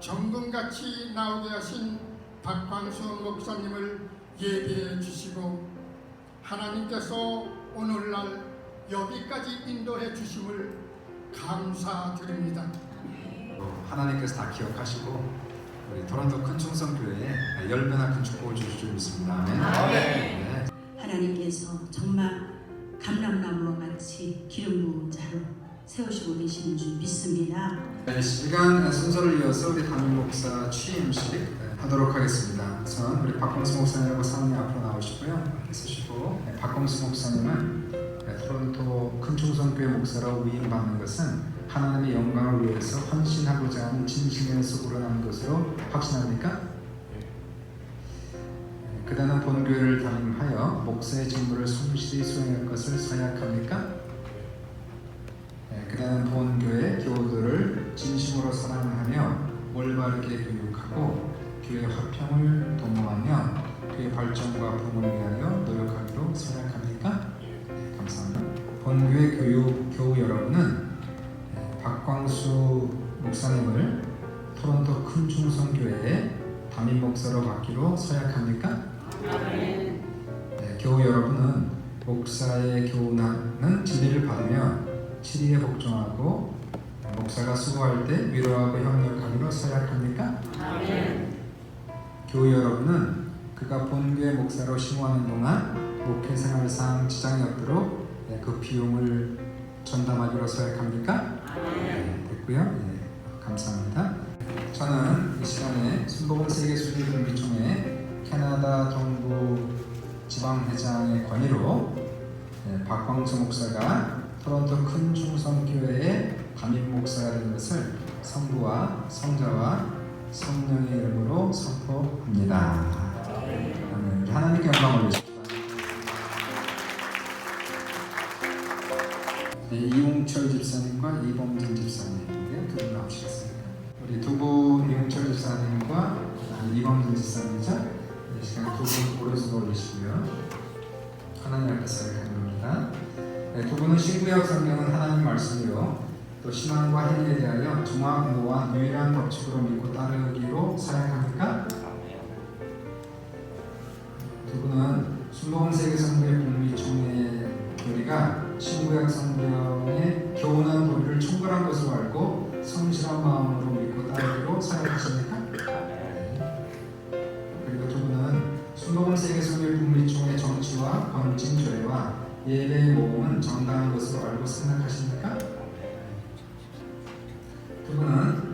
정금같이 나오게 하신 박광수 목사님을 예배해 주시고 하나님께서 오늘날 여기까지 인도해 주심을 감사드립니다. 하나님께서 다 기억하시고 우리 토론토 큰 충성교회에 열변한 큰 축복을 주실 줄 믿습니다. 아멘. 네. 하나님께서 정말 감람나무와 같이 기름 부은 자로 세우시고 계시는 줄 믿습니다. 네, 시간 순서를 이어서 우리 담임 목사 취임식 네, 하도록 하겠습니다. 우선 우리 박광수 목사님하고 사모님 앞으로 나오시고요. 서시고 네, 박광수 목사님은 네, 토론토 큰 충성교회 목사로 위임받는 것은 하나님의 영광을 위해서 헌신하고자 하는 진심의 속으로 난 것으로 확신합니까? 네, 그다음 본교회를 담임하여 목사의 직무를 성실히 수행할 것을 서약합니까? 교회 화평을 도모하며 교회 발전과 부흥을 위하여 노력하기로 서약합니까? 네, 감사합니다. 본교회 교육 교우 여러분은 네, 박광수 목사님을 토론토 큰 충성교회의 담임 목사로 맡기로 서약합니까? 네, 교우 여러분은 목사의 교훈하는 진리를 받으며 치리에 복종하고 목사가 수고할 때 위로하고 협력하기로 서약합니까? 교우 여러분은 그가 본교의 목사로 심호하는 동안 목회 생활 상 지장이 없도록 네, 그 비용을 전담하기로 서약합니까? 네, 됐고요. 예, 감사합니다. 저는 이 시간에 순복음 세계 수리분비총회 캐나다 동부 지방회장의 권위로 네, 박광수 목사가 토론토 큰 충성교회의 담임 목사가 된 것을 성부와 성자와 성령의 이름으로 선포합니다. 아멘. 하나님께 영광 올리십시오. 네, 이용철 집사님과 이범진 집사님인데요. 두분 나오시겠습니다. 우리 두분 이용철 집사님과 이범진 집사님이죠. 이 시간 두분 오른손 올리시고요. 하나님 앞에서 감사합니다. 네, 두 분은 신구약 성경은 하나님 말씀이요 또 신앙과 행위에 대하여 종합무한 유일한 법칙으로 믿고 따르기로 사약합니까? 두 분은 순복음 세계 성도의 북미총회 교리가 신구약 성경의 교훈한 도리를 충분한 것으로 알고 성실한 마음으로 믿고 따르기로 사약하십니까? 네. 그리고 두 분은 순복음 세계 성도의 북미총회 정치와 권진 조례와 예배의 모범은 정당한 것으로 알고 생각하십니까? 두 분은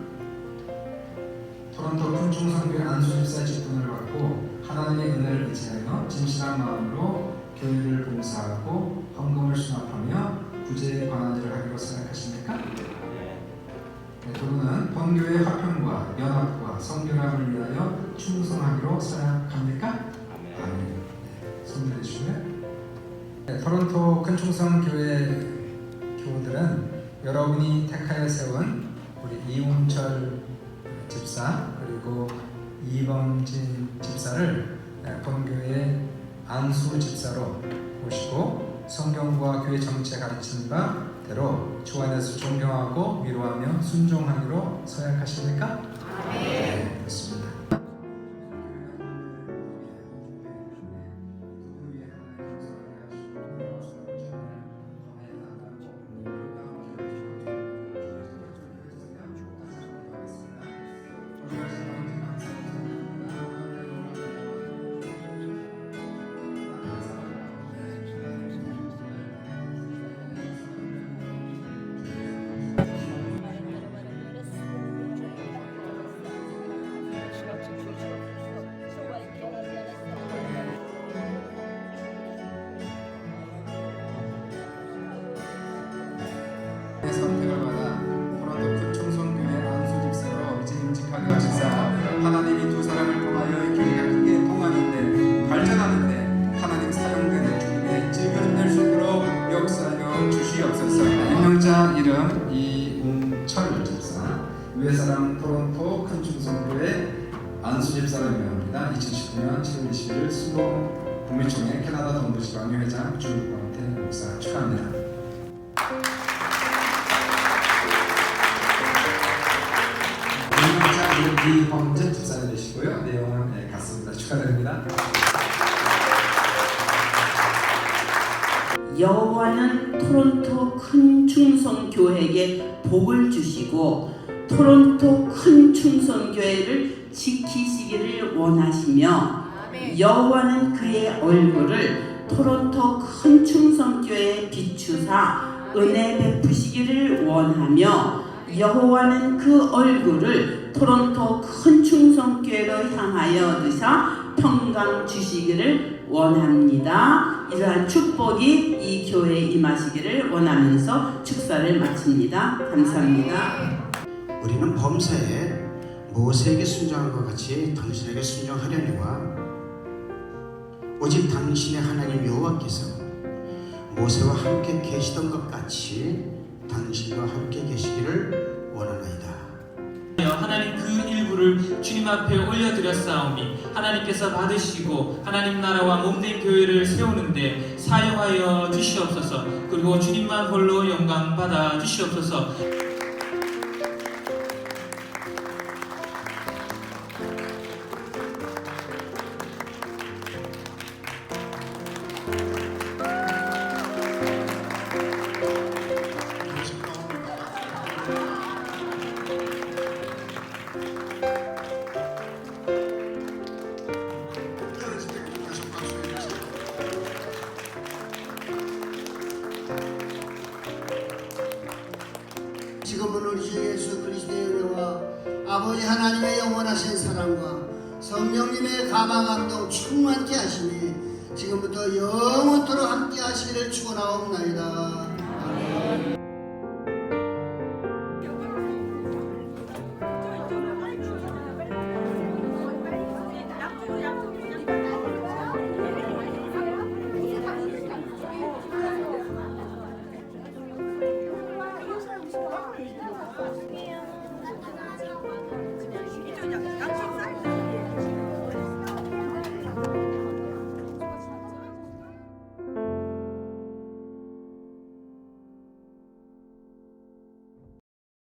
토론토 큰 충성교회 안수집사 직분을 받고 하나님의 은혜를 의지하여 진실한 마음으로 교회를 봉사하고 헌금을 수납하며 구제에 관한 일을 하기로 생각하십니까? 네, 두 분은 본교회 화평과 연합과 성결함을 위하여 충성하기로 생각합니까? 아멘. 네, 손. 네, 토론토 큰 충성 교회 교우들은 여러분이 택하여 세운 우리 이웅철 집사 그리고 이범진 집사를 네, 본교회 안수 집사로 모시고 성경과 교회 정치에 가르치는 바대로 주 안에서 존경하고 위로하며 순종하기로 서약하십니까? 네, 그렇습니다. 의 선택을 받아 토론토 큰 총성교회 안수 집사로 이제 임직하게 하시사 하나님이 두 사람을 통하여 이 교회가 크게 통하는데 발전하는데 하나님 사용되는 주님의 질문을 낼수 있도록 역사하여 주시옵소서. 임명자 이름 이웅철 집사 외사람 토론토 큰 충성교회 안수 집사로 임명합니다. 2019년 7월 20일 수봉 북미총회 캐나다 동부지방회장 주권태 목사 축하합니다 이범준 집사님 되시고요. 내용은 네, 같습니다. 축하드립니다. 여호와는 토론토 큰 충성 교회에게 복을 주시고 토론토 큰 충성 교회를 지키시기를 원하시며 여호와는 그의 얼굴을 토론토 큰 충성 교회에 비추사 은혜 베푸시기를 원하며 여호와는 그 얼굴을 토론토 큰 충성 교회로 향하여 드사 평강 주시기를 원합니다. 이러한 축복이 이 교회에 임하시기를 원하면서 축사를 마칩니다. 감사합니다. 우리는 범사에 모세에게 순종한 것 같이 당신에게 순종하려니와 오직 당신의 하나님 여호와께서 모세와 함께 계시던 것 같이 당신과 함께 계시기를 원하나이다. 하나님 그 일부를 주님 앞에 올려드렸사오니 하나님께서 받으시고 하나님 나라와 몸된 교회를 세우는데 사용하여 주시옵소서. 그리고 주님만 홀로 영광 받아 주시옵소서 아버지 하나님의 영원하신 사랑과 성령님의 가마 감동 충만케 하시니 지금부터 영원토록 함께 하시기를 축원하옵나이다.